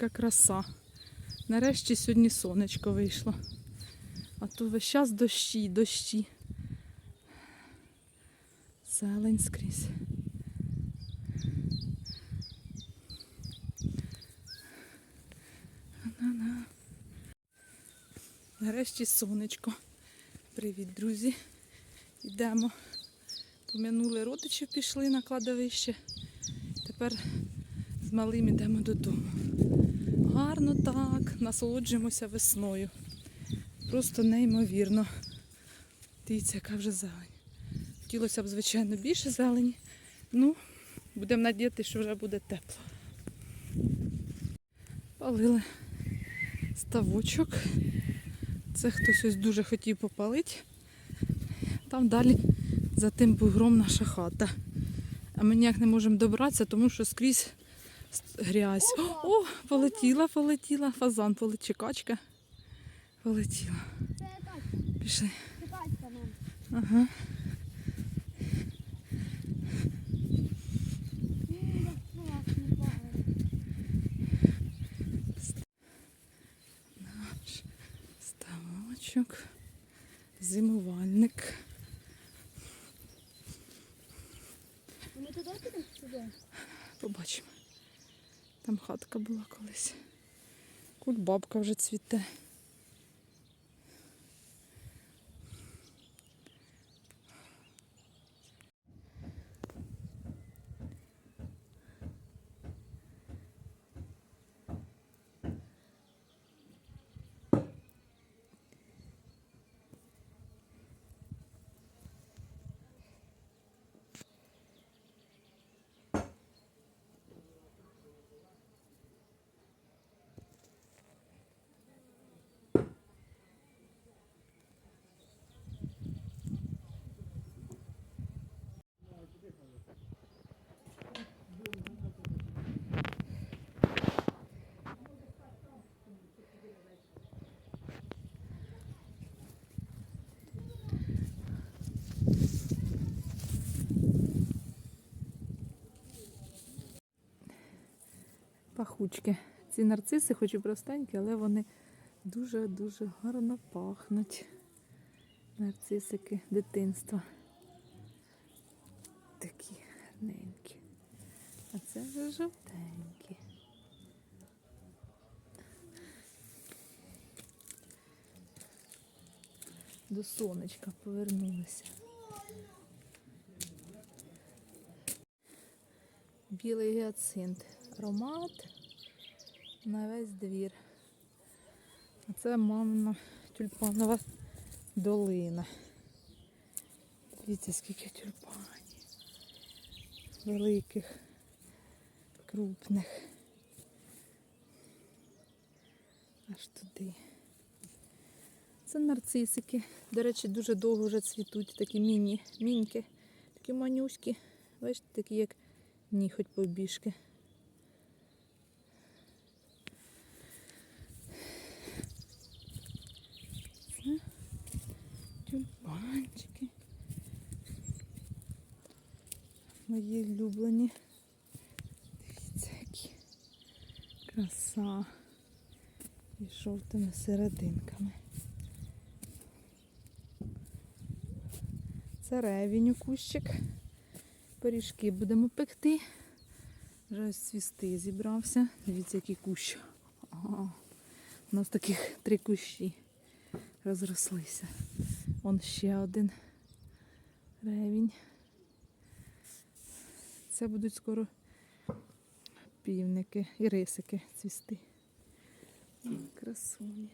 Яка краса. Нарешті сьогодні сонечко вийшло. А то весь час дощі, дощі. Зелень скрізь. На-на. Нарешті сонечко. Привіт, друзі. Йдемо. Помянули родичів, пішли на кладовище. Тепер з малим йдемо додому. Гарно так, насолоджуємося весною. Просто неймовірно. Дивіться, яка вже зелень. Хотілося б, звичайно, більше зелені. Ну, будемо надіятися, що вже буде тепло. Палили ставочок. Це хтось ось дуже хотів попалити. Там далі за тим бугром наша хата. А ми ніяк не можемо добратися, тому що скрізь грязь. О, полетіла, полетіла. Фазан. Полетіла. Це так, Пішли. Ага. Наш ставочок. Зимувальник. Ми туди підемо? Побачимо. Там хатка була колись. Кульбабка вже цвіте. Пахучки. Ці нарциси, хоч і простенькі, але вони дуже-дуже гарно пахнуть. Нарцисики дитинства. Такі гарненькі. А це вже жовтенькі. До сонечка повернулися. Білий гіацинт. Аромат на весь двір. А це мамина тюльпанова долина. Дивіться, скільки тюльпанів. Великих, крупних. Аж туди. Це нарцисики. До речі, дуже довго вже цвітуть. Такі міні, міньки, такі манюські. Бачите, такі як ніхоть побіжки. Це тюльпанчики. Мої улюблені. Дивіться, які краса. І жовтими серединками. Це ревінь у кущик. Пиріжки будемо пекти. Вже ось цвісти зібрався. Дивіться, який кущ. Ага. У нас таких три кущі розрослися. Вон ще один ревінь. Це будуть скоро півники і рисики цвісти. Красуні.